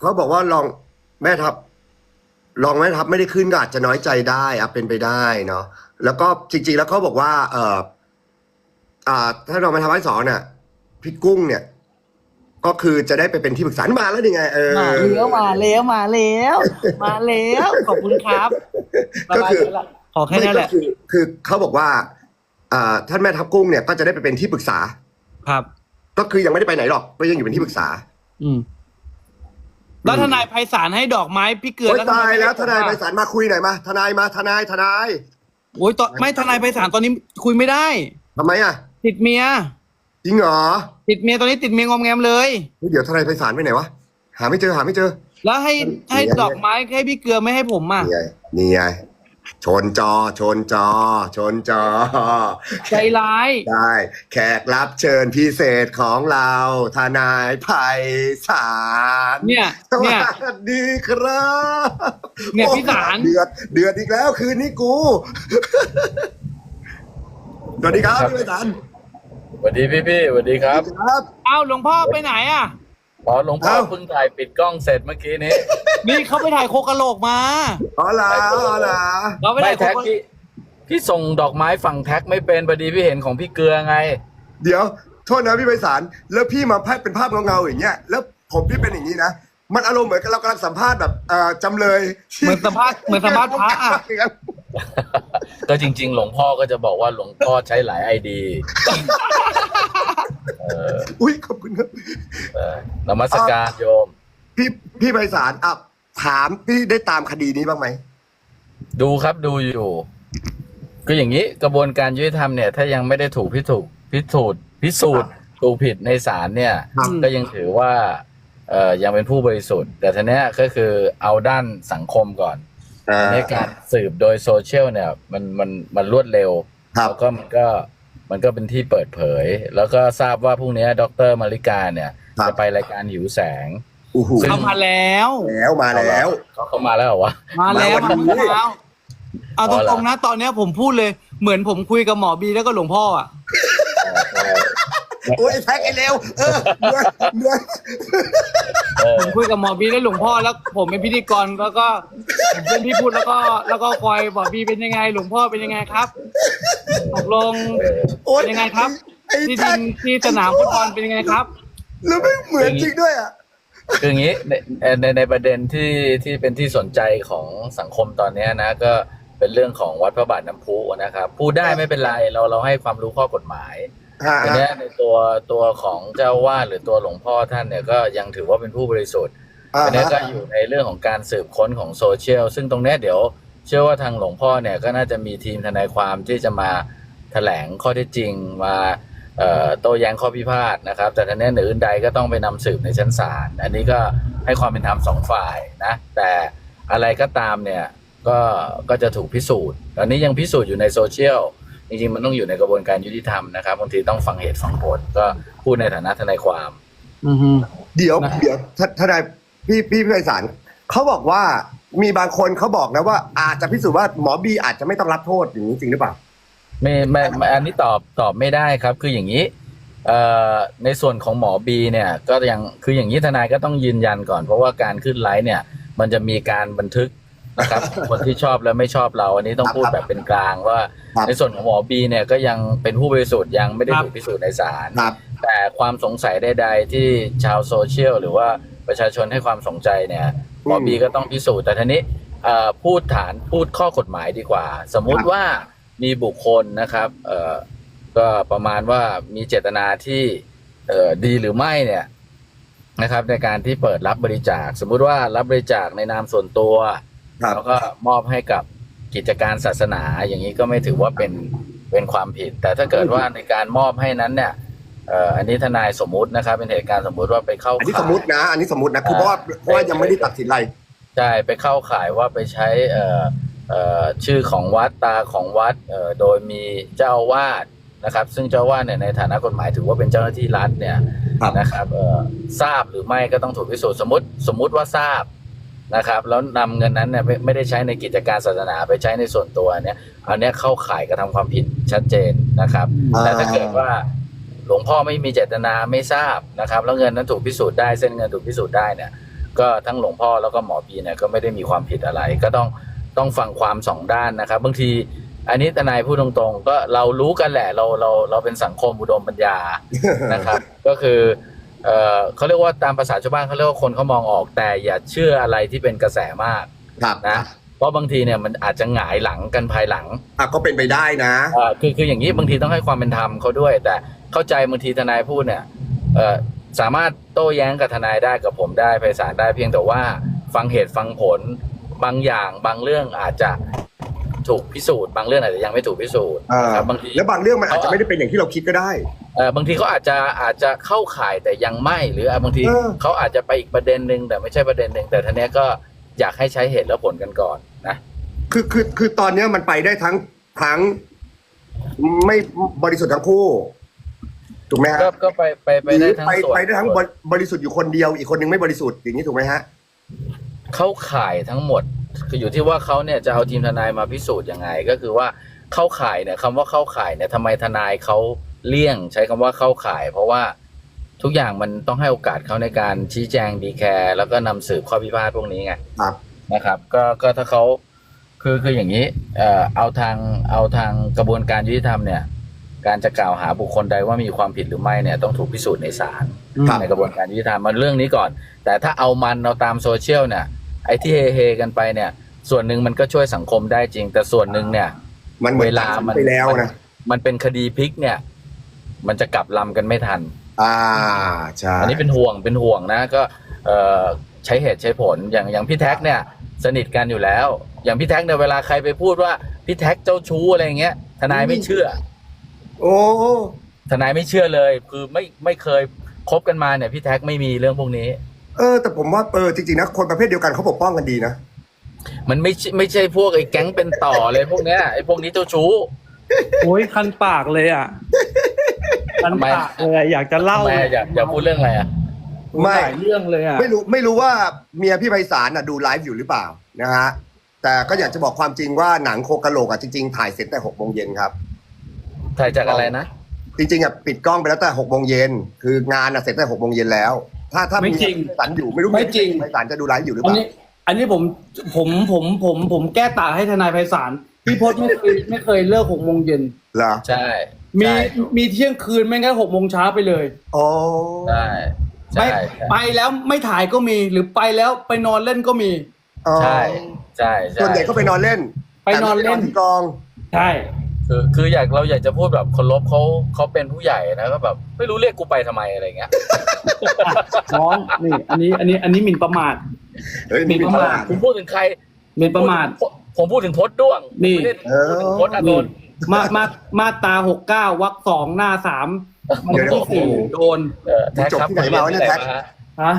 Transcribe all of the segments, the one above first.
เขาบอกว่าลองแม่ทัพลองแม่ทัพไม่ได้ขึ้นก็อาจจะน้อยใจได้อะเป็นไปได้เนาะแล้วก็จริง ๆ แล้วเขาบอกว่า เอออ่า ถ้าเรามาทำให้สอนเนี่ยพี่กุ้งเนี่ย ก็คือจะได้ไปเป็นที่ปรึกษามาแล้วนี่ไงเออมาแล้วมาแล้วมาแล้วมาแล้วขอบคุณครับก็คือสบายใจละขอแค่นั้นแหละไม่ก็คือคือเขาบอกว่าอ่าท่านแม่ทัพกุ้งเนี่ยก็จะได้ไปเป็นที่ปรึกษา ครับ ก็คือยังไม่ได้ไปไหนหรอกก็ยังอยู่เป็นที่ปรึกษา อืม แล้วทนายไพศาลให้ดอกไม้พี่เกลือโอ๊ยแล้วทำตายไมม่แล้วให้ทนายผมไปอะศาลมาคุยหน่อยมาทนายมาทนายทนายโอ้ยตอนไม่ทนายไพศาลตอนนี้คุยไม่ได้ ทำไมอะติดเมีย จริงเหรอติดเมียตอนนี้ติดเมียงอมแงมเลย เฮ้ยเดี๋ยวทนายไปศาลไปไหนวะหาไม่เจอหาไม่เจอ แล้วให้เนี่ยให้ดอกไม้ให้พี่เกลือไม่ให้ผมอะนี่ไงนี่ไง ชนจอ ชนจอ ชนจอ ใจร้าย ได้ แขกรับเชิญพิเศษของเราทนายไพศาลเนี่ยสเนี่ย วัสดีครับเนี่ยพี่ศาล โอ้เดือดเดือดอีกแล้วคืนนี้กู สวัสดีครับพี่ไพศาลสวัสดีพี่พี่ๆสวัสดีครับ ครับ เอ้าหลวงพ่อไปไหนอะ อ๋อหลวงพ่อเอ้า เพิ่งถ่ายปิดกล้องเสร็จเมื่อกี้นี้นี่เขาไปถ่ายโคกะโหลกมาอ๋อเหรออ๋อเหรอเราไปไม่ถ่ายโคแท็กกะพี่พี่ส่งดอกไม้ฝั่งแท็กไม่เป็นพอดีพี่เห็นของพี่เกลือไง เดี๋ยวโทษนะพี่ไพศาลแล้วพี่มาพัดเป็นภาพเงาๆอย่างเงี้ยแล้วผมพี่เป็นอย่างนี้นะมันอารมณ์เหมือนกับเรากำลังสัมภาษณ์แบบเอ่อจำเลยเหมือนสัมภาษณ์เหมือนสัมภาษณ์พระอะ ก็จริง ๆ หลวงพ่อก็จะบอกว่าหลวงพ่อใช้หลายไอดีเอออุ้ยขอบคุณครับเออนมัสการโยม พี่พี่ไพศาลอะถามพี่ได้ตามคดีนี้บ้างไหม ดูครับดูอยู่ ก็อย่างนี้กระบวนการยุติธรรมเนี่ย ถ้ายังไม่ได้ถูกพิถูกพิสูจน์พิสูจน์ถูกผิดในศาลเนี่ยครับก็ยังถือว่าเอ่อยังเป็นผู้บริสุทธิ์ แต่ทีเนี้ยก็คือเอาด้านสังคมก่อนอ่า ในการสืบโดยโซเชียลเนี่ยมันมันมันรวดเร็วครับแล้วก็มันก็มันก็เป็นที่เปิดเผย แล้วก็ทราบว่าพรุ่งนี้ดรมาริกาเนี่ยครับจะไปรายการหิวแสงโอ้โหซึ่งเข้ามาแล้วแล้วมาแล้วเขาเข้ามาแล้วเหรอวะมาแล้วมาวัมานนี้เมื่อเช้าเอาตรงๆนะ ตอนเนี้ยผมพูดเลยเหมือนผมคุยกับหมอบีแล้วก็หลวงพ่ออะ โอ้ยไอ้แท็กไอ้เร็วเออเหนื่อยเหนื่อยเออผมคุยกับหมอบีและหลวงพ่อแล้ว ผมเป็นพิธีกรแล้วก็ผมเป็นพี่พูดแล้วก็ แล้วก็คอยบอกบีเป็นยังไง หลวงพ่อเป็นยังไงครับตกลงโอ้ยเป็นยังไงครับไอ้ที่แท็ดิกนที่สนามฟุตบอลเป็นยังไงครับ แล้วไม่เหมือนจริงด้วยอะ คืออย่างนี้ในในในประเด็นที่ที่เป็นที่สนใจของสังคมตอนเนี้ยนะก็เป็นเรื่องของวัดพระบาทน้ำพุนะครับพูดได้ไม่เป็นไรเราเราให้ความรู้ข้อกฎหมายฮะ ทีเนี้ยในตัวตัวของเจ้าวาดหรือตัวหลวงพ่อท่านเนี่ยก็ยังถือว่าเป็นผู้บริสุทธิ์อ่าทีเนี้ยก็ฮะอยู่ในเรื่องของการสืบค้นของโซเชียลซึ่งตรงเนี้ยเดี๋ยว เชื่อว่าทางหลวงพ่อเนี่ยก็น่าจะมีทีมทนายความที่จะมาแถลงข้อเท็จจริงมาเอ่อโต้แย้งข้อพิพาทนะครับ แต่ทีเนี้ยเหนืออื่นใดก็ต้องไปนำสืบในชั้นศาลอันนี้ก็ให้ความเป็นธรรมสองฝ่ายนะ แต่อะไรก็ตามเนี่ยก็ก็จะถูกพิสูจน์ตอนนี้ยังพิสูจน์อยู่ในโซเชียล จริงๆมันต้องอยู่ในกระบวนการยุติธรรมนะครับบางทีต้องฟังเหตุฟังผลก็พูดในฐานะทนายความ อือฮึ เดี๋ยวนะ เดี๋ยวททนายพี่พี่พี่ไพศาลเขาบอกว่ามีบางคนเขาบอกนะว่า อาจจะพิสูจน์ว่าหมอบีอาจจะไม่ต้องรับโทษอย่างนี้จริงหรือเปล่า ไม่ไม่ไม่อันนี้ตอบตอบไม่ได้ครับ คืออย่างนี้เอ่อในส่วนของหมอบีเนี่ย ก็ยังคืออย่างนี้ทนายก็ต้องยืนยันก่อน เพราะว่าการขึ้นไลฟ์เนี่ย มันจะมีการบันทึก นะครับคนที่ชอบและไม่ชอบเรา อันนี้ต้องพูดแบบเป็นกลางว่า ครับในส่วนของหมอบีเนี่ยก็ยังเป็นผู้บริสุทธิ์ยังไม่ได้ถูกพิสูจน์ในศาลครับ แต่ความสงสัยใดๆที่ชาวโซเชียลหรือว่าประชาชนให้ความสนใจเนี่ยหมอบีก็ต้องพิสูจน์แต่ทีนี้เอ่อพูดฐานพูดข้อกฎหมายดีกว่า สมมุติว่ามีบุคคลนะครับเอ่อก็ประมาณว่ามีเจตนาที่เอ่อดีหรือไม่เนี่ยนะครับในการที่เปิดรับบริจาค สมมุติว่ารับบริจาคในนามส่วนตัว ครับแล้วก็มอบให้กับกิจการศาสนาอย่างนี้ก็ไม่ถือว่าเป็นเป็นความผิด แต่ถ้าเกิดว่าในการมอบให้นั้นเนี่ยเอ่ออันนี้ทนายสมมุตินะครับ เป็นเหตุการณ์สมมุติว่าไปเข้าอันนี้ข่ายสมมตินะ อันนี้สมมตินะคือเพราะว่าเพราะว่ายังไม่ได้ตัดสินอะไร ใช่ไปเข้าข่ายว่าไปใช้เอ่อเอ่อชื่อของวัดตาของวัดเอ่อโดยมีเจ้าอาวาดนะครับ ซึ่งเจ้าอาวาดเนี่ยในฐานะกฎหมายถือว่าเป็นเจ้าหน้าที่รัฐเนี่ยครับ นะครับเอ่อทราบหรือไม่ก็ต้องถูกพิสูจน์สมมติสมมุติว่าทราบ นะครับแล้วนำเงินนั้นเนี่ยไม่ไม่ได้ใช้ในกิจการศาสนาไปใช้ในส่วนตัวเนี่ยอันเนี้ยเข้าข่ายกระทำความผิดชัดเจนนะครับแต่ถ้าเกิดว่าหลวงพ่อไม่มีเจตนาไม่ทราบนะครับแล้วเงินนั้นถูกพิสูจน์ได้เส้นเงินถูกพิสูจน์ได้เนี่ยก็ทั้งหลวงพ่อแล้วก็หมอบีเนี่ยก็ไม่ได้มีความผิดอะไร ก็ต้องต้องฟังความสองด้านนะครับบางทีอันนี้ทนายพูดตรงๆ ก็เรารู้กันแหละเราเราเราเป็นสังคมอุดมปัญญานะครับ ก็คือ เออเขาเรียกว่าตามภาษาชาวบ้านเขาเรียกว่าคนเขามองออกแต่อย่าเชื่ออะไรที่เป็นกระแสมากครับนะเพราะบางทีเนี่ยมันอาจจะหงายหลังกันภายหลังอะก็เป็นไปได้นะเอ่อคือคืออย่างนี้บางทีต้องให้ความเป็นธรรมเขาด้วย แต่เข้าใจบางทีทนายพูดเนี่ยเอ่อสามารถโต้แย้งกับทนายได้กับผมได้ไพศาลได้เพียงแต่ว่าฟังเหตุฟังผลบางอย่างบางเรื่องอาจจะ ถูกพิสูจน์บางเรื่องอาจจะยังไม่ถูกพิสูจน์อ่านะครับบางทีแล้วบางเรื่องมันอาจจะไม่ได้เป็นอย่างที่เราคิดก็ได้เอ่อบางทีเขาอาจจะอาจจะเข้าข่ายแต่ยังไม่หรืออะบางทีเออเขาอาจจะไปอีกประเด็นหนึ่งแต่ไม่ใช่ประเด็นหนึ่งแต่ทีเนี้ยก็อยากให้ใช้เหตุและผลกันก่อนนะคือคือคือตอนเนี้ยมันไปได้ทั้งทั้งไม่บริสุทธิ์ทั้งคู่ถูกไหมฮะก็ก็ไปไปไปหรืได้อทั้งไปส่วนไปได้ทั้งบริบริสุทธิ์อยู่คนเดียวอีกคนนึงไม่บริสุทธิ์อย่างนี้ถูกไหมฮะเข้าข่ายทั้งหมด คืออยู่ที่ว่าเขาเนี่ยจะเอาทีมทนายมาพิสูจน์ยังไง ก็คือว่าเข้าข่ายเนี่ยคำว่าเข้าข่ายเนี่ยทำไมทนายเขาเลี่ยง ใช้คำว่าเข้าข่าย เพราะว่าทุกอย่างมันต้องให้โอกาสเขาในการชี้แจงดีแคร์แล้วก็นำสืบข้อพิพาทพวกนี้ไงครับนะครับ ก็ก็ถ้าเขาคือคืออย่างนี้เอ่อเอาทางเอาทางกระบวนการยุติธรรมเนี่ย การจะกล่าวหาบุคคลใดว่ามีความผิดหรือไม่เนี่ยต้องถูกพิสูจน์ในศาลครับในกระบวนการยุติธรรมมันเรื่องนี้ก่อน แต่ถ้าเอามันเอาตามโซเชียลเนี่ย ไอ้ที่เฮเฮกันไปเนี่ย ส่วนหนึ่งมันก็ช่วยสังคมได้จริง แต่ส่วนหนึ่งเนี่ย มันเหมือนเวลามันไปแล้วนะมันเป็นคดีพลิกเนี่ย มันจะกลับลำกันไม่ทัน อ่าใช่อันนี้เป็นห่วงเป็นห่วงนะ ก็เอ่อใช้เหตุใช้ผลอย่างอย่างพี่แท็กเนี่ย สนิทกันอยู่แล้ว อย่างพี่แท็กเนี่ยเวลาใครไปพูดว่าพี่แท็กเจ้าชู้อะไรอย่างเงี้ย ทนายไม่เชื่อ โอ้ทนายไม่เชื่อเลย คือไม่ไม่เคยคบกันมาเนี่ยพี่แท็กไม่มีเรื่องพวกนี้ เออ แต่ผมว่าเออจริงๆนะคนประเภทเดียวกันเขาปกป้องกันดีนะมันไม่ใช่ไม่ใช่พวกไอ้แก๊งเป็นต่อเลยพวกเนี้ยไอ้พวกนี้เจ้าชู้โอ้ยคันปากเลยอะคันทำไมปากเลยอะอยากจะเล่าทำไมอยากอยากพูดเรื่องอะไรอะไม่หลายเรื่องเลยอะไม่รู้ไม่รู้ว่าเมียพี่ไพศาลน่ะดูไลฟ์อยู่หรือเปล่านะฮะแต่ก็อยากจะบอกความจริงว่าหนังโคกะโหลกอะจริงๆถ่ายเสร็จแต่หกโมงเย็นครับถ่ายจากอะไรนะจริงๆอะปิดกล้องไปแล้วแต่หกโมงเย็นคืองานอะเสร็จแต่หกโมงเย็นแล้ว ถ้าถ้าไม่จริงพี่ไพศาลอยู่ไม่รู้ไม่จริงพี่ไพศาลจะดูไลฟ์อยู่หรืออัเปนล่า นี้อันนี้ผมผมผมผมผมแก้ต่างให้ทนายไพศาลพี่พจน์ไม่เคยไม่เคยเลิกหกโมงเย็นเหรอใช่มีใช่มีเที่ยงคืนไม่งั้นหกโมงเช้าไปเลยโอ้ใช่ใช่ไม่ไปแล้วไม่ถ่ายก็มีหรือไปแล้วไปนอนเล่นก็มีอ๋อใช่ใช่ใช่ส่วนใหญ่ก็ไปนอนเล่นไปนอนเล่น แต่ไม่ได้ที่กอง ใช่ คือคืออยากเราอยากจะพูดแบบเคารพเขาเขาเป็นผู้ใหญ่นะก็แบบไม่รู้เรียกกูไปทำไมอะไรเงี้ยน้องนี่ อันนี้อันนี้อันนี้หมิ่นประมาทเฮ้ยมีนี่ประมาท ผมพูดถึงใครหมิ่นประมาทผมผมพูดถึงพจน์ด้วงนี่ ไม่ได้เออพูดถึงพจน์อานนี่นท์มามามาตราหกเก้าวรรคสองหน้าสามมันเดี๋ยว ที่สี่โดนเออแท็กครับจบที่ไหนมาวะเนี่ยแท็กฮะฮะ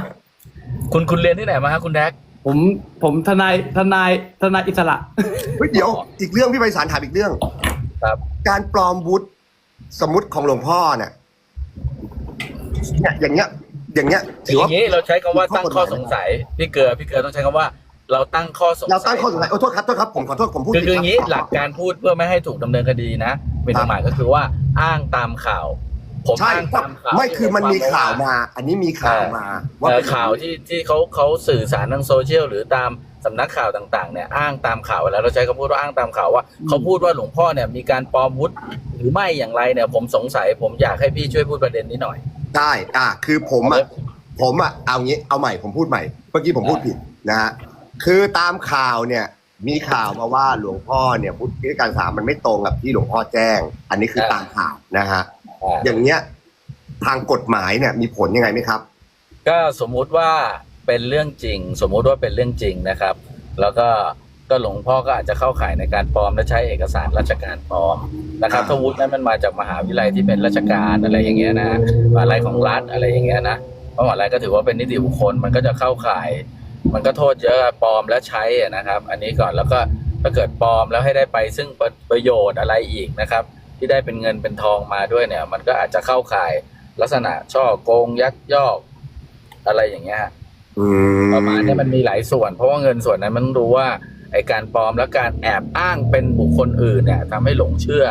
คุณคุณเรียนที่ไหนมาฮะคุณแท็ก ผมผมทนายทนายทนายอิสระ เฮ้ยเดี๋ยวอีกเรื่องพี่ไพศาลถามอีกเรื่อง ครับ การปลอมวุฒิสมมติของหลวงพ่อเนี่ยเนี่ยอย่างเงี้ย อย่างเงี้ยอถือว่าย่างนี้เราใช้คำว่าตั้งข้อสงสัยพี่เกลือพี่เกลือต้องใช้คำว่า เราตั้งข้อสงสัยเราตั้งข้อสงสัยโอ้โทษครับโทษครับผมขอโทษผมพูดคือคืออย่างนี้ผิดครับหลักการพูดเพื่อไม่ให้ถูกดำเนินคดีนะเป็นหมายก็คือว่าอ้างตามข่าวผมใช่อ้างตามข่าวไม่คือมันมีข่าวว่มา อันนี้มีข่าวมา ว่าเอ่อเป็นข่าวที่ที่เขาเขาสื่อสารทางโซเชียลหรือตาม สำนักข่าวต่างๆเนี่ยอ้างตามข่าวแล้วเราใช้คำพูดว่าอ้างตามข่าวว่าเขาพูดว่าหลวงพ่อเนี่ยมีการปลอมวุฒิหรือไม่อย่างไรเนี่ย ผมสงสัยผมอยากให้พี่ช่วยพูดประเด็นนี้หน่อย ได้อะคือผมอะผมอะเอางี้เอาใหม่ผมพูดใหม่เมื่อกี้ผมพูดผิดนะฮะคือตามข่าวเนี่ยมีข่าวมาว่าหลวงพ่อเนี่ยพุทธิการสามมันไม่ตรงกับที่หลวงพ่อแจ้ง อันนี้คืออ่าตามข่าวนะฮะอ่าอย่างเงี้ยทางกฎหมายเนี่ยมีผลยังไงไหมครับ ก็สมมุติว่า เป็นเรื่องจริง สมมุติว่าเป็นเรื่องจริงนะครับ แล้วก็ก็หลวงพ่อก็อาจจะเข้าข่ายในการปลอมและใช้เอกสารราชการปลอมนะครับถ้าวุฒินั้นมันมาจากมหาวิทยาลัยที่เป็นราชการอะไรอย่างเงี้ยนะมหาลัยของรัฐอะไรอย่างเงี้ยนะเพราะมหาลัยก็ถือว่าเป็นนิติบุคคลมันก็จะเข้าข่าย มันก็โทษเยอะปลอมและใช้นะครับ อันนี้ก่อนแล้วก็ถ้าเกิดปลอมแล้วให้ได้ไปซึ่งประประโยชน์อะไรอีกนะครับ ที่ได้เป็นเงินเป็นทองมาด้วยเนี่ย มันก็อาจจะเข้าข่ายลักษณะช่อโกงยักยอกอะไรอย่างเงี้ย ประมาณเนี้มันมีหลายส่วน เพราะว่าเงินส่วนนั้นมันต้องรู้ว่าไอการปลอมและการแอบอ้างเป็นบุคคลอื่นเนี่ยทำให้หลงเชื่อ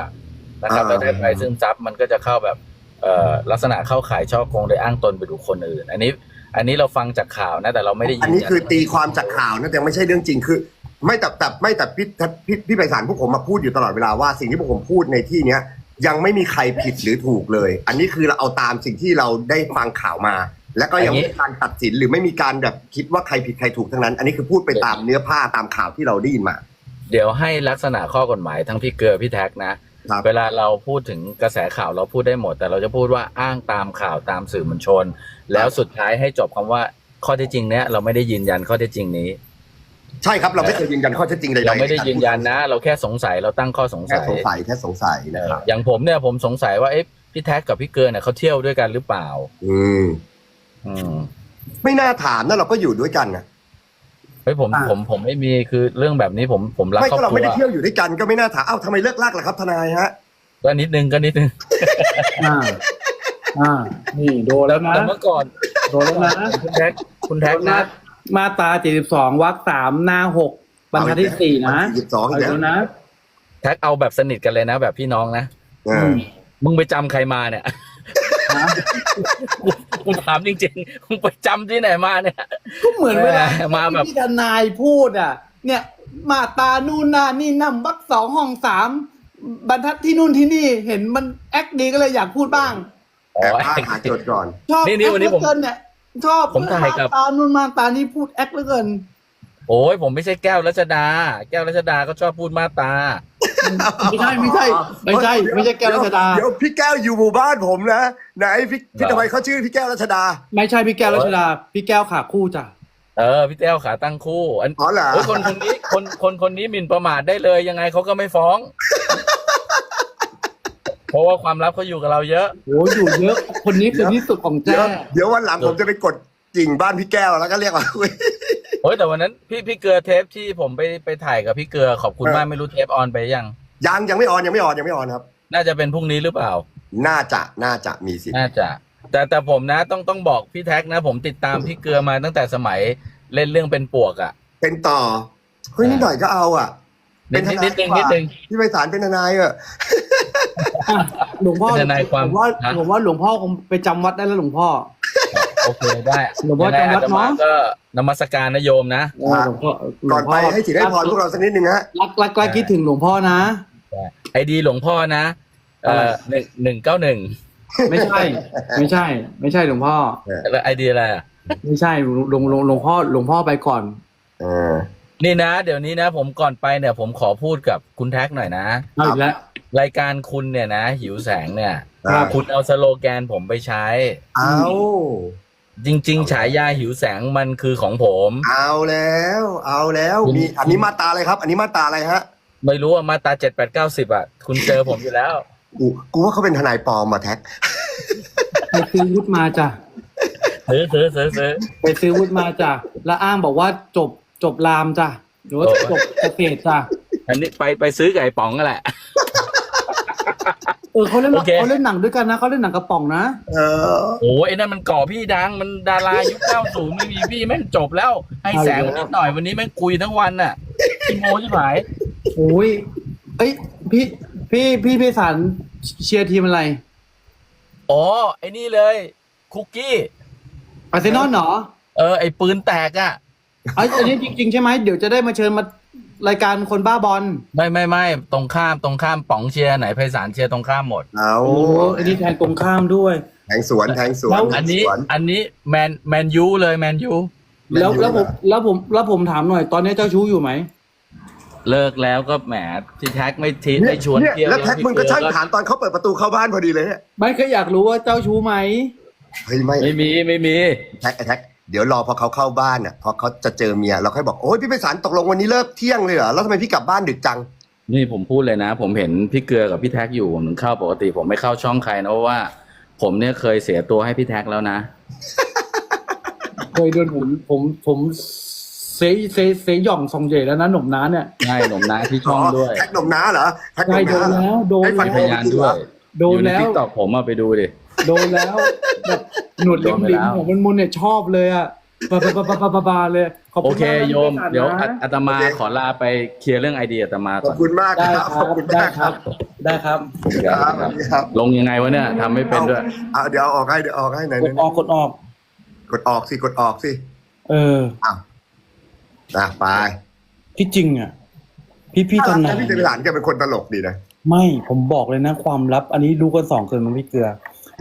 นะครับแล้วได้ไปซึ่งทรัพย์มันก็จะเข้าแบบเอ่อลักษณะเข้าข่ายช่อโกงโดยอ้างตนเป็นบุคคลอื่น อันนี้ อันนี้เราฟังจากข่าวนะแต่เราไม่ได้ยือันนนี้ยันคือตีความจากข่าวนะแต่ไม่ใช่เรื่องจริงคือ ไม่แต่แต่ไม่แต่พี่พี่พี่ไพศาลพวกผมมาพูดอยู่ตลอดเวลาว่าสิ่งที่พวกผมพูดในที่เนี้ยยังไม่มีใครผิดหรือถูกเลย อันนี้คือเราเอาตามสิ่งที่เราได้ฟังข่าวมา แล้วก็ยังไม่มีการตัดสินหรือไม่มีการแบบคิดว่าใครผิดใครถูกทั้งนั้น อันนี้คือพูดไปตามเนื้อผ้าตามข่าวที่เราได้ยินมา เดี๋ยวให้ลักษณะข้อกฎหมายทั้งพี่เกลือพี่แท็กนะครับเวลาเราพูดถึงกระแสข่าวเราพูดได้หมด แต่เราจะพูดว่าอ้างตามข่าวตามสื่อมวลชน แล้วสุดท้ายให้จบคำว่าข้อเท็จจริงเนี้ยเราไม่ได้ยืนยันข้อเท็จจริงนี้ ใช่ครับเราไม่เคยยืนยันข้อเท็จจริงใดๆเราไม่ได้ยืนยันนะ เราแค่สงสัยเราตั้งข้อสงแค่สัยสงสัยแค่สงสัยนะครับอย่างผมเนี่ยผมสงสัยว่าเอ๊ะพี่แท็กกับพี่เกลือเนี่ยเขาเที่ยวด้วยกันหรือเปล่า อืม อืมไม่น่าถามนะเราก็อยู่ด้วยกันนะเฮ้ยผมอ่า ผมผมไม่มีคือเรื่องแบบนี้ผมผมรักไม่ครอบก็เราครัไม่วได้เที่ยวอยู่ด้วยกันก็ไม่น่าถามเอ้าทำไมเลิกลากล่ะครับทนายฮะ ก็นิดนึงก็นิดนึงอ่า อ่า นี่โดนแล้วนะ แต่เมื่อก่อนโดนแล้วนะคุณแท็กคุณแท็กนะ มาตรา 72วรรคสามหน้าหกบรรทัดที่สี่นะสิบสองเอาอีกแล้วดูนะแท็กเอาแบบสนิทกันเลยนะ แบบพี่น้องนะ เออือมมึงไปจำใครมาเนี่ย นะ กูถามจริงๆมึงไปจำที่ไหนมาเนี่ย ก็เหมือนเวลาแหมมาแบบ ที่ทนายพูดอะ เนี่ยมาตรานู่นน่ะนี่นั่วรรคสองห้องสามบรรทัดที่นู่นที่นี่เห็นมันแอคดีก็เลยอยากพูดบ้างอ๋อแต่ว่าหาโจทย์ก่อน ชอบนี่นี่แอควันนี้เหลืผมอเกินเนี่ยชอบผมถ่ายกับ ตานู่นมาตานี่พูดแอคเหลือเกิน โอ้ยผมไม่ใช่แก้วรัชดา แก้วรัชดาก็ชอบพูดมาตรา ไม่ใช่ไม่ใช่ไม่ใช่ ไม่ใช่แก้วรัชดา เดี๋ยวพี่แก้วอยู่หมู่บ้านผมนะไหนพี่พี่ทำไมเขาชื่อพี่แก้วรัชดา ไม่ใช่พี่แก้วรัชดา พี่แก้วขาคู่จ้ะเออพี่แก้วขาตั้งคู่ อันอ๋อเหรอโอ้ยคนคนนี้คนคนคนนี้หมิ่นประมาทได้เลยยังไงเขาก็ไม่ฟ้อง เพราะว่าความลับเขาอยู่กับเราเยอะโอ้อยู่เยอะ คนนี้คือที่สุดของเดี๋ยแจ้วเดี๋ยววันหลังผมจะไปกดกิ่งบ้านพี่แก้วแล้วก็เรียกมาคุย โอ้ยแต่วันนั้นพี่พี่เกลือเทปที่ผมไปไปถ่ายกับพี่เกลือขอบคุณเออมากไม่รู้เทปออนไปยัง ยังยังไม่ออนยังไม่ออนยังไม่ออนครับ น่าจะเป็นพรุ่งนี้หรือเปล่า น่าจะน่าจะมีสิทธิ์น่าจะ แต่แต่ผมนะต้องต้องบอกพี่แท็กนะ ผมติดตามพี่เกลือมาตั้งแต่สมัยเล่นเรื่องเป็นปวกอะ่ะ เป็นต่อเฮ้ยนิดหน่อยก็เอาอะนิดนิดนิดนึงนิดนึงพี่ไพศาลเป็นทนายอะหลวงพ่อเป็นทนายความผมว่าฮะผมว่าหลวงพ่อคงไปจำวัดได้แล้วหลวงพ่อ โอเคได้หลวงพ่อยังไงจำวัดอาตมาเนอะก็นมัสการนะโยมนะเออหลวงพ่อหลก่วอนงไปพ่อให้สิได้พรพวกเราสักนิดนึงฮะรักรักรักคิดถึงหลวงพ่อนะไอดีหลวงพ่อนะเอ่อหนึ่งหนึ่งเก้าหนึ่งไม่ใช่ ไม่ใช่ ไม่ใช่หลวงพ่อแล้วไอดีอะไรอะไม่ใช่หลวงหลวงหลวงพ่อหลวงพ่อไปก่อนเออนี่นะ เดี๋ยวนี้นะ ผมก่อนไปเนี่ย ผมขอพูดกับคุณแท็กหน่อยนะเอาอีกแล้วรายการคุณเนี่ยนะ หิวแสงเนี่ยครับคุณเอาสโลแกนผมไปใช้ เอา จริง ๆ ฉายาหิวแสงมันคือของผม เอาแล้ว เอาแล้วมีอันนี้มาตราอะไรครับ อันนี้มาตราอะไรฮะ ไม่รู้ว่ามาตราเจ็ดแปดเก้าสิบอะ คุณเจอผมอยู่แล้ว กูกูว่าเขาเป็นทนายปลอมมาแท็กไปซื้อวุฒิมาจ้ะซื้อซื้อซื้อซื้อไปซื้อวุฒิมาจ้ะแล้วอ้างบอกว่าจบจบรามจ้ะหรือว่าโอ้จบเกษตรจ้ะอันนี้ไปไปซื้อไก่ป๋องนั่นแหละ เออเขาเล่นโอเค เขาเล่นหนังด้วยกันนะเขาเล่นหนังกระป๋องนะเออ โอ้ยไอ้นั่นมันก่อพี่ดัง มันดารายุคเก้าศูนย์ไม่มีพี่แม่งจบแล้ว ให้แสงนิดหน่อยวันนี้แม่งคุยทั้งวันน่ะพี่โมใช่ไหมโอ้ยเอ้ยพี่พี่พี่เพสันเชียร์ทีมอะไรอ๋อไอ้นี่เลย คุกกี้ อาร์เซนอลเหรอเออไอ้ปืนแตกอะไอ้ยอันนี้จริง ๆ ใช่ไหมเดี๋ยวจะได้มาเชิญมา รายการคนบ้าบอลไม่ไม่ไม่ตรงข้ามตรงข้ามป๋องเชียร์ไหนไพศาลเชียร์ตรงข้ามหมด เอาโอ้อันนี้แทนตรงข้ามด้วย แทงสวนแทงสวนแล้วอันนี้สวนอันนี้แมนแมนยูเลยแมนยูแล้วแมนยูแล้วผมแล้วผมแล้วผมถามหน่อย ตอนนี้เจ้าชู้อยู่ไหมเลิกแล้วก็แหมที่แท็กไม่ทีเนี่ยไม่ชวนเนี่ยเที่ยวแล้วแท็กมึงก็ช่างพี่เถามตอนเขาเปิดประตูเข้าบ้านพอดีเลยเนี่ยไม่เคยอยากรู้ว่าเจ้าชู้ไหมเฮ้ยไม่ไม่มีไม่มีแท็กไอ้แท็ก เดี๋ยวรอพอเขาเข้าบ้านอะพอเขาจะเจอเมียเราค่อยบอกโอ้ยพี่ไพศาลตกลงวันนี้เลิกเที่ยงเลยเหรอแล้วทำไมพี่กลับบ้านดึกจังนี่ผมพูดเลยนะ ผมเห็นพี่เกลือกับพี่แท็กอยู่ผมถึงเข้าปกติ ผมไม่เข้าช่องใครนะเพราะว่า ผมเนี่ยเคยเสียตัวให้พี่แท็กแล้วนะ เคยโดนผมผมผมเซเซเซหย่องซองเย่แล้วนะหนุ่มน้าเนี่ยใช่หนุ่มนาที่ช่องด้วยแท็กหนมน้าเหรอแท็กหนใช่มโดน้านเหรอแล้วโดนให้ฟัมีนพแล้วยานด้วยโดนอยู่ในแล้ว ทิกตอกผมเอาไปดูดิ โดนแล้วแบบหนวดโดลินมไปลิแล้มวของมันมุนเนี่ยชอบเลยอะบาบาบาบาบาบาบาเลยขอบโอคุณเคมากนะโยม พี่เดี๋ยวนะอาตมาขอลาไปเคลียร์เรื่องไอเดียอาตมาขก่ออบนคุณมากได้ครับคขรัอบบคุณได้มากครับได้ครับครับสวัสดีครับลงยังไงวะเนี่ยทำไม่เป็นด้วย เอาเดี๋ยวเอาออกให้เดี๋ยวออกให้ไหนกไหนดออกกดออก กดออกสิ กดออกสิเออ อ้าวนะไปที่จริงอะ พี่พี่ทนายพี่เจริญหลานแกเป็นคนตลกดีนะ ไม่ผมบอกเลยนะ ความลับ อันนี้รู้กันสองคนมันพี่เกลือ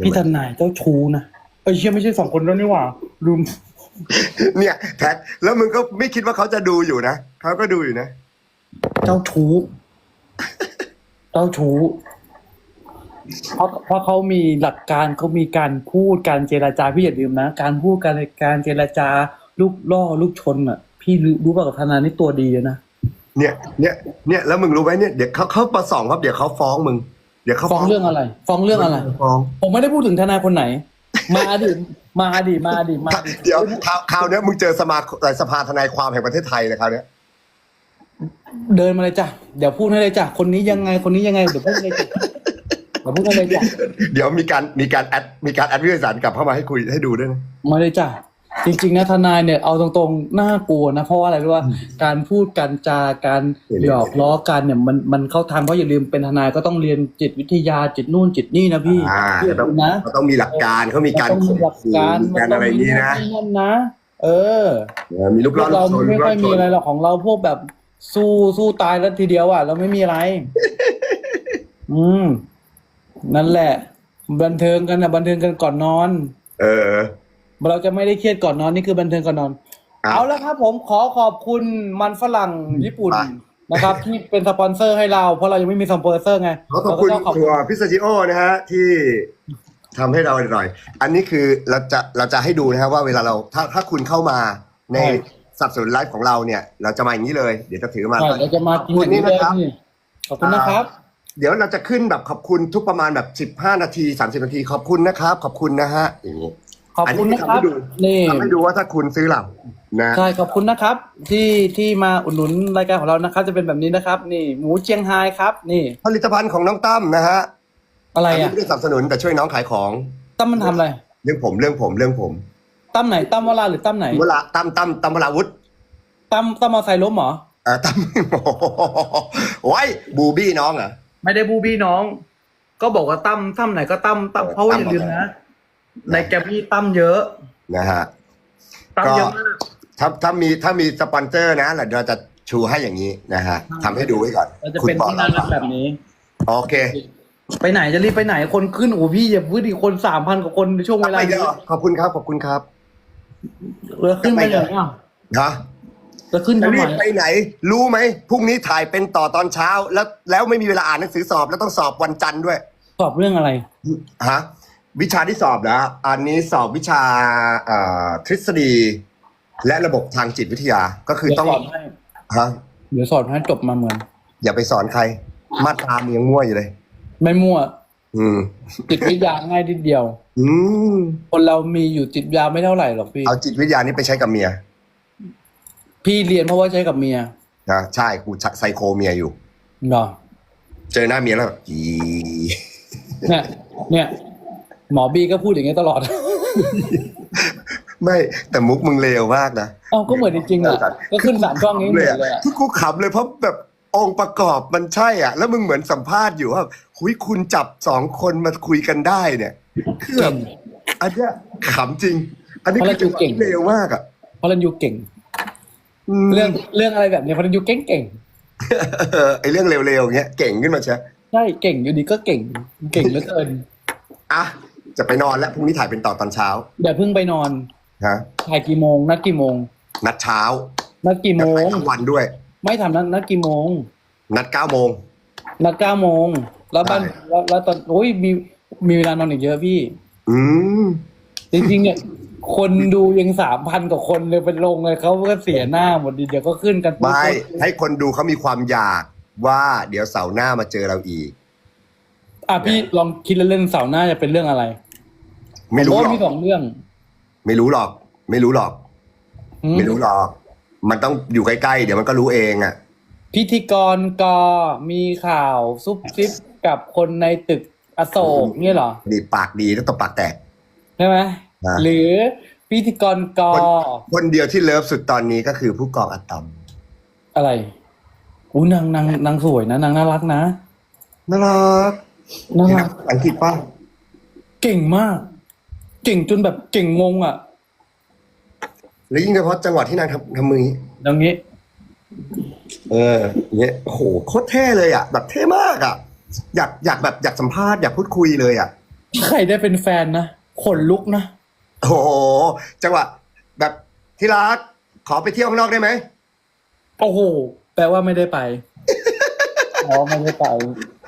พี่ทนายเจ้าชู้นะเอ้ยเชื่อไม่ใช่สองคนแล้วนี่หว่าลืมเนี่ยแท็กแล้วมึงก็ไม่คิดว่าเขาจะดูอยู่นะเขาก็ดูอยู่นะ เจ้าชู้ เจ้าชู้เพราะเพราะเขามีหลักการเขามีการพูดการเจราจาพี่อย่าลืมนะการพูดการการเจราจาลูกล่อลูกชนอะ พี่รู้รู้ป่ะกับทนายนี่ตัวดีเลยนะเนี่ยเนี่ยเนี่ยแล้วมึงรู้ไหมเนี่ยเดี๋ยวเขาเขาประสองครับเดี๋ยวเขาฟ้องมึง เดี๋ยวเขาฟ้องเรื่องอะไร ฟ้องเรื่องอะไร ฟ้องผมไม่ได้พูดถึงทนายคนไหน มาดิมาดิมาดิมาดิเดี๋ยวคราวคราวเนี้ยมึงเจอสมาสภาทนายความแห่งประเทศไทยเลยคราวเนี้ยเดินมาเลยจ้ะเดี๋ยวพูดให้เลยจ้ะคนนี้ยังไงคนนี้ยังไงเดี๋ยวพูดเลยจ้ะเดี๋ยวพูดให้เลยจ้ะเดี๋ยวมีการมีการแอดมีการแอดวิทยสารกลับเข้ามาให้คุยให้ดูด้วยนะมาเลยจ้ะ จริงๆนะทนายเนี่ยเอาตรงๆน่ากลัวนะเพราะว่าอะไรรู้ว่าการพูดการจาการหยอกล้อกันเนี่ยมันมันเข้าทางเพราะอย่าลืมเป็นทนายก็ต้องเรียนจิตวิทยาจิตนู่นจิตนี่นะพี่อ่าพี่อย่าต้องลืมนะเขาต้องมีหลักการเขามีการนต้องมีหลักการข่มขู่การอะไรอย่างนี้นะมัต้องมีนั่นนะเออเออมีลูกพล่วอกนเราชนไม่ลูกค่ล่ออยนชมีนอะไรหรอกของเราพวกแบบสู้สู้ตายแล้วทีเดียวอะเราไม่มีอะไร อืม นั่นแหละ บันเทิงกันนะบันเทิงกันก่อนนอน เออ เราจะไม่ได้เครียดก่อนนอนนี่คือบันเทิงก่อนนอน ครับเอาละครับผมขอขอบคุณมันฝรั่งญี่ปุ่นไปนะครับ ที่เป็นสปอนเซอร์ให้เรา เพราะเรายังไม่มีสปอนเซอร์ไงขอขอบคุณเราก็ต้องขอบทัวร์พิซซ่าจิโอนะฮะที่ทำให้เราอร่อย อันนี้คือเราจะเราจะให้ดูนะฮะว่าเวลาเราถ้าถ้าคุณเข้ามาในสนับสนุนไลฟ์ของเราเนี่ย เราจะมาอย่างนี้เลย เดี๋ยวจะถือมา ใช่เราจะมากินอย่างนี้เลยนี่ขอบคุณนะครับ เดี๋ยวเราจะขึ้นแบบขอบคุณทุกประมาณแบบสิบห้านาทีสามสิบนาที ขอบคุณนะครับ ขอบคุณนะฮะอย่างนี้ ขอบคุณนะครับอันนี้ทำให้ดูนี่ทำให้ดูว่าถ้าคุณซื้อเรานะใช่ขอบคุณนะครับ ที่ที่มาอุดหนุนรายการของเรานะครับ จะเป็นแบบนี้นะครับ นี่ หมูเจียงไฮ้ครับ นี่ ผลิตภัณฑ์ของน้องตั้มนะฮะอะไรอันนี้อะไม่ได้สนับสนุนแต่ช่วยน้องขายของตั้มมันทำอะไร เรื่องผมเรื่องผมเรื่องผมตั้มไหนตั้มวลาหรือตั้มไหนเวลาตั้มตั้มตั้มเวลาวุฒิตั้มตั้มมอไซค์ล้มเหรอเอ่อตั้มโอ้ยบูบี้น้องเหรอไม่ได้บูบี้น้อง ก็บอกว่าตั้มตั้มไหนก็ตั้มตั้มเออเพราะว่าตั้อมย่าลืมอะไรนะ ในแกรมมี่ตั้มเยอะนะฮะตั้มก็เยอะมากถ้าถ้ามีถ้ามีสปอนเซอร์นะเราจะชูให้อย่างนี้นะฮะทำให้ดูไว้ก่อนเราจะคุณเป็นบอกที่เราน่ารักแบบนี้ โอเค ไปไหนจะรีบไปไหนคนขึ้นโอ้พี่อย่าพูดดิคนสามพันกว่าคนในช่วงเวลาไปเยนี้อะขอบคุณครับ ขอบคุณครับเรือขึ้นไปไหนอะฮะจะขึ้นจะทำรีไมบไปไหน รู้ไหมพรุ่งนี้ถ่ายเป็นต่อตอนเช้า แล้วแล้วไม่มีเวลาอ่านหนังสือสอบแล้วต้องสอบวันจันทร์ด้วย สอบเรื่องอะไรฮะ วิชาที่สอบนะอันนี้สอบวิชาเอ่อทฤษฎี และระบบทางจิตวิทยาก็คือเดี๋ยวต้องสอนให้ฮะเดี๋ยวสอนให้จบมาเหมือน อย่าไปสอนใคร มาตรามึงยังมั่วอยู่เลย ไม่มั่วอืม จิตวิทยาง่ายนิดเดียว อืมคนเรามีอยู่จิตวิทยาไม่เท่าไหร่หรอกพี่ เอาจิตวิทยานี่ไปใช้กับเมียพี่เรียนเพราะว่าใช้กับเมียนะใช่กูไซโคเมียอยู่ เนาะเจอหน้าเมียแล้วแบบอี เนี่ย เนี่ย หมอบีก็พูดอย่างเงี้ยตลอด ไม่แต่มุกมึงเลวมากนะเอ้าก็เหมือนจริงๆอะก็ขึ้นสามช่องนี้เหมือนเลยอะที่กูขำเลยเพราะแบบองค์ประกอบมันใช่อะ แล้วมึงเหมือนสัมภาษณ์อยู่ว่าหุยคุณจับสองคนมาคุยกันได้เนี่ยคือแบบอันเนี้ยขำจริง อันนี้คือจังหวะที่เลวมากอะพลันยูเก่งมเรื่องเรื่องอะไรแบบนี้พลันยูเก่งเก่งเออไอเรื่องเร็วๆอย่างเงี้ยเก่งขึ้นมาใช่ใช่เก่งอยู่ดีก็เก่ง เก่งเหลือเกินอะ จะไปนอนแล้วพรุ่งนี้ถ่ายเป็นต่อตอนเช้าเดี๋ยวเพิ่งไปนอนฮะถ่ายกี่โมง นัดกี่โมง นัดเช้า นัดกี่โมจะงถ่ายทั้งวันด้วย ไม่ทำนัดนัดกี่โมง นัดเก้าโมง นัดเก้าโมง แล้วบ้านใช่แล้วแล้วตอนโอ้ยมีมีเวลานอนอีกเยอะพี่ อืมจริงๆเนี่ยคนดูยังสามพันกว่าคนเลยเป็นลงเลยเขาก็เสียหน้าหมดดีเดี๋ยวก็ขึ้นกันปุ๊บไม่ให้คนดูเขามีความอยากว่าเดี๋ยวเสาร์หน้ามาเจอเราอีก อะพี่ลองคิดเล่นๆเสาร์หน้าจะเป็นเรื่องอะไร ไม่รู้โอ้หรอกมีสองเรื่อง ไม่รู้หรอก ไม่รู้หรอกอืไม่รู้หรอก มันต้องอยู่ใกล้ๆ เดี๋ยวมันก็รู้เองอะ พิธีกรกอมีข่าวซุบซิบกับคนในตึกอโศกเนี่ยเหรอดีปากดีแล้วตบปากแตกใช่ไหมนะหรือพิธีกรกอคนเดียวที่เลิฟสุดตอนนี้ก็คือผู้กองอะตอม อะไรอู้นางนางนางสวยนะนางน่ารักนะน่ารักน่ารักอังกฤษป่ะเก่งมาก เก่งจนแบบเก่งงงอะแล้วยิ่งโดยเฉพาะจังหวะที่นางทำทำมืออย่างนี้ตรงนี้ เอออย่างเงี้ยโอ้โหโคตรเท่เลยอะ แบบเท่มากอะ อยากอยากแบบอยากสัมภาษณ์อยากพูดคุยเลยอะ ใครได้เป็นแฟนนะขนลุกนะ โอ้โหจังหวะแบบที่รักขอไปเที่ยวข้างนอกได้ไหมโอ้โห แปลว่าไม่ได้ไป อ๋อไม่ได้ไป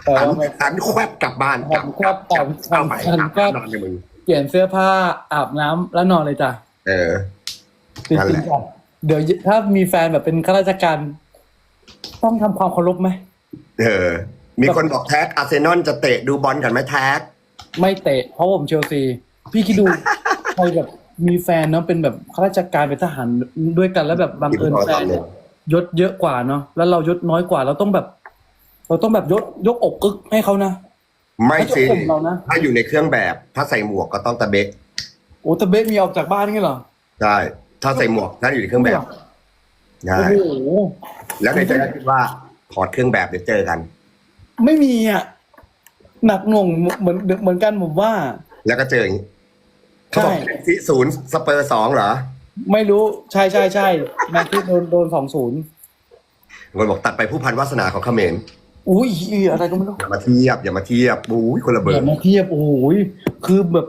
แปลหันว่าไม่หันแควบกลับบ้านหันแควบกลับเอาไปหันแควบนอนในมึง เปลี่ยนเสื้อผ้าอาบน้ำแล้วนอนเลยจ้ะเออ จรินั่นแหงละ ๆจ้ะเดี๋ยวถ้ามีแฟนแบบเป็นข้าราชการ ต้องทำความเคารพไหม เออ มีคนบอกแท็กอาร์เซนอลจะเตะดูบอลกันไหมแท็ก ไม่เตะ เพราะผมเชลซี พี่คิดดู ใครแบบมีแฟนเนาะเป็นแบบข้าราชการเป็นทหารด้วยกันแล้วแบบบังเอิญแฟนเนี่ยยศเยอะกว่าเนาะแล้วเรายศน้อยกว่าเราต้องแบบ เราต้องแบบยกยกอกกึกให้เขานะ ไม่เขาจะสิข่มเรานะ ถ้าอยู่ในเครื่องแบบ ถ้าใส่หมวกก็ต้องตะเบกโอ้แต่เบสมีออกจากบ้านงี้เหรอใช่ถ้าใส่หมวกถ้าอยู่ในเครื่องแบบใช่โอ้โหแล้วในใจก็คิดว่าถอดเครื่องแบบเดี๋ยวเจอกัน ไม่มีอะหนักหน่วงเหมือนเหมือนกันผมว่า แล้วก็เจออย่างนี้เขาบอกใช่ซีศูนย์สเปอร์สองเหรอไม่รู้ใช่ใช่ใช่แมนที่โดนโดนสองศูนย์ คนบอกตัดไปผู้พันวาสนาของเขมร อุ้ยอะไรก็ไม่รู้อย่ามาเทียบอย่ามาเทียบบู๊ยคนละเบออย่าร์มาเทียบโอ้ยคือแบบ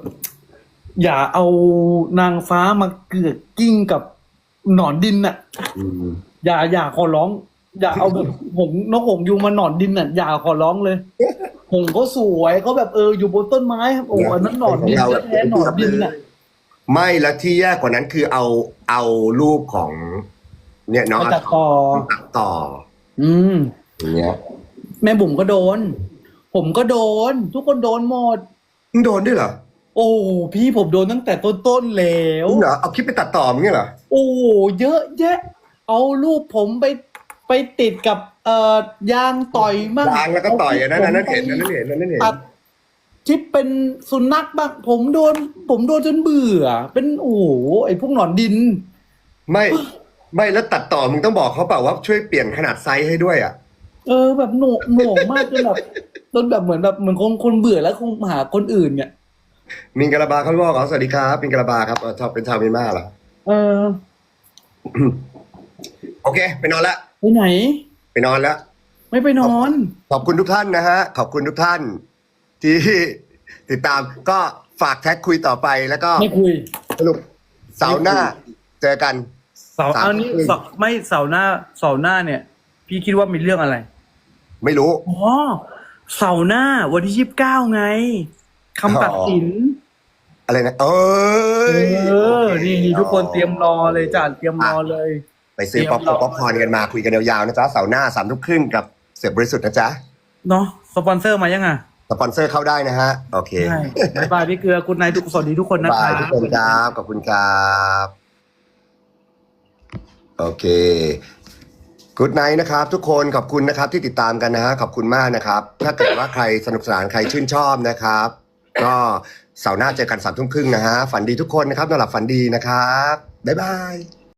อย่าเอานางฟ้ามาเกือกกิ้งกับหนอนดินน่ะ อืมอย่าอย่าขอร้อง อย่าเอาแบบ หงนกหงยูงมาหนอนดินน่ะอย่าขอร้องเลย หงเขาสวยเขาแบบเอออยู่บนต้นไม้ครับโอ้อันนั้นหนอนดินแท้ๆหนอนดินน่ะไม่แล้วที่แย่กว่านั้นคือเอาเอารูปของ เนี่ยน้องไปตัดต่อ ตัดต่ออืม อย่างเงี้ย แม่บุ๋มก็โดน ผมก็โดน ทุกคนโดนหมด มึงโดนด้วยเหรอโอ้พี่ผมโดนตั้งแต่ต้นๆแล้วมึงเหรอเอาคลิปไปตัดต่อมึงเนี่ยเหรอโอ้เยอะแยะ เอารูปผมไปไปติดกับเอ่อยางต่อยมั่งล้างแล้วก็ต่อยอันนั้นอันนั้นเห็นอันนั้นเห็นอันนั้นเห็นตัดที่เป็นสุนัขบ้างผมโดน ผมโดนจนเบื่อ เป็นโอ้โหไอ้พวกหนอนดิน ไม่ ไม่แล้วตัดต่อมึงต้องบอกเขาเปล่าว่าช่วยเปลี่ยนขนาดไซส์ให้ด้วยอะ เออแบบหน่วงหน่วงมากจนแบบจนแบบเหมือนแบบเหมือนคนคนเบื่อแล้วคงหาคนอื่นเนี่ยมิงกะลาบาเขาบอกเขาสวัสดีครับมิงกะลาบาครับเออชอบเป็นชาวเมียนมาเหรอเออโอเค ไปนอนละไปไหน ไปนอนละ ไม่ไปนอน ขอบคุณทุกท่านนะฮะ ขอบคุณทุกท่าน ที่ติดตามก็ฝากแท็กคุยต่อไปแล้วก็ไม่คุย สรุปเสาร์หน้า เจอกัน เสาร์สามอันนี้ครึ่ง เสาร์ไม่เสาร์หน้าเสาร์หน้าเนี่ย พี่คิดว่ามีเรื่องอะไร ไม่รู้ อ๋อเสาร์หน้าวันที่ยี่สิบเก้าไงคำตัดสิน อะไรนะเอ้เอยอนี่นี่ทุกคนเตรียมรอเลยจ้ะเตรียมรอเลย ไปซื้อเตรียมป๊อปรอป๊อปคอร์นกันมาคุยกันยาวๆนะจ๊ะเสาร์หน้าสามทุ่มครึ่งกับเสียบบริสุทธิ์นะจ๊ะเนาะสปอนเซอร์มายังอะสปอนเซอร์เข้าได้นะฮะ โอเคใช่บายบายพี่เกลือคุณนายทุกสวัสดีทุกคนนะคบารัยบทุกคนครับขอบคุณครับ โอเค กูดไนท์นะครับทุกคนขอบคุณนะครับที่ติดตามกันนะฮะขอบคุณมากนะครับ ถ้าเกิดว่าใครสนุกสนานใครชื่นชอบนะครับ ก็เสาร์หน้าเจอกันสามทุ่มครึ่งนะฮะฝันดีทุกคนนะครับนอนหลับฝันดีนะครับบ๊ายบาย